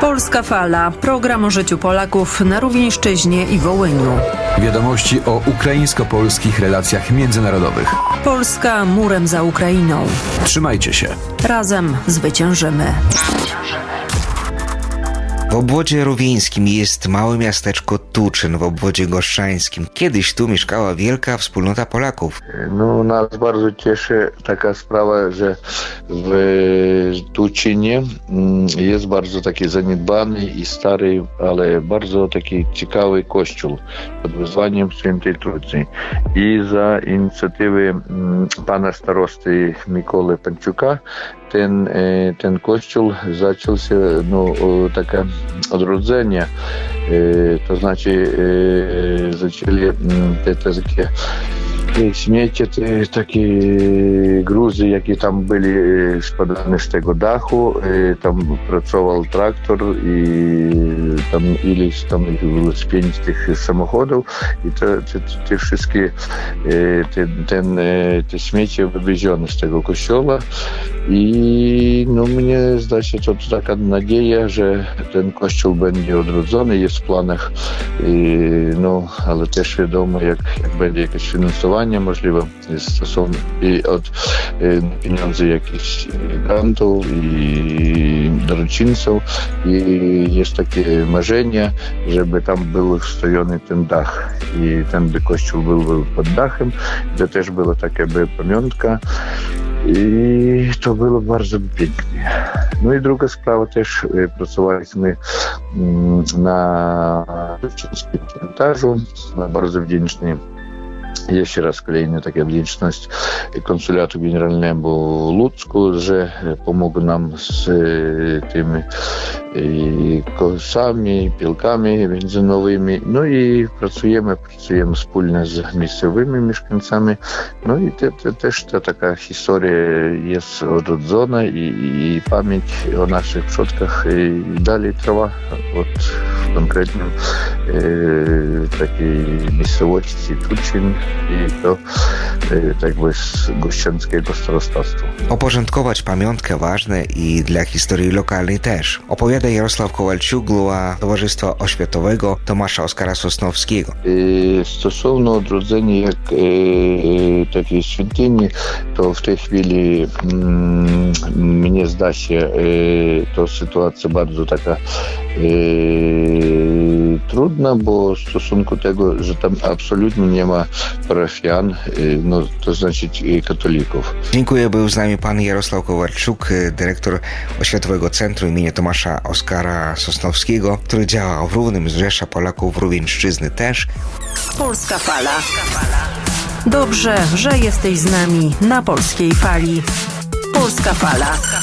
Polska Fala. Program o życiu Polaków na Rówieńszczyźnie i Wołyniu. Wiadomości o ukraińsko-polskich relacjach międzynarodowych. Polska murem za Ukrainą. Trzymajcie się. Razem zwyciężymy. W obwodzie rowieńskim jest małe miasteczko Tuczyn w obwodzie goszczańskim. Kiedyś tu mieszkała wielka wspólnota Polaków. No, nas bardzo cieszy taka sprawa, że w Tuczynie mm, jest bardzo taki zaniedbany i stary, ale bardzo taki ciekawy kościół pod wyzwaniem Świętej Turcji. I za inicjatywy mm, pana starosty Mikoły Panciuka ten, e, ten kościół zaczął się, no, e, taka odrodzenie, to znaczy zaczęli te, te takie śmiecie, te takie gruzy, jakie tam byli spadane z tego dachu, tam pracował traktor i tam ileś tam było z pięć tych samochodów i to, te, te wszystkie te, ten, te śmiecie wywiezione z tego kościoła I no mnie zdaje się to taka nadzieja, że ten kościół będzie odrodzony, jest w planach, I, no ale też wiadomo, jak, jak będzie jakieś finansowanie możliwe jest stosowne i od i, pieniędzy jakichś grantów i darczyńców i jest takie marzenie, żeby tam był wstojony ten dach i ten by kościół był, był pod dachem, to też było takie by pamiątka. І то було дуже pięknie. Ну і друга справа теж е, працювали ми на монтажу, дуже вдячні. Я ще раз kolejny така вдячність консуляту генеральному Луцьку, вже допомог е, нам з е, тими і колесами, і пілками бензиновими. Ну і працюємо, працюємо спільно з місцевими мішканцями, Ну і те, те, теж та така історія є з родзона і, і пам'ять о наших предках і далі трава. От в конкретному е, такій місцевості Тучин і то Y, jakby z gościęckiego starostactwa. Oporządkować pamiątkę ważne i dla historii lokalnej też. Opowiada Jarosław Kowalczuk, a Towarzystwa Oświatowego Tomasza Oskara Sosnowskiego. Y, Stosowno odrodzenie jak y, takiej świątyni, to w tej chwili mm, mnie zda się to sytuacja bardzo taka trudno, bo w stosunku tego, że tam absolutnie nie ma parafian, y, no, to znaczy y, katolików. Dziękuję, był z nami pan Jarosław Kowalczuk, y, dyrektor Oświatowego Centrum imienia Tomasza Oskara Sosnowskiego, który działa w Równym Zrzesza Polaków Rówieńszczyzny też. Polska Fala. Dobrze, że jesteś z nami na Polskiej Fali. Polska Fala.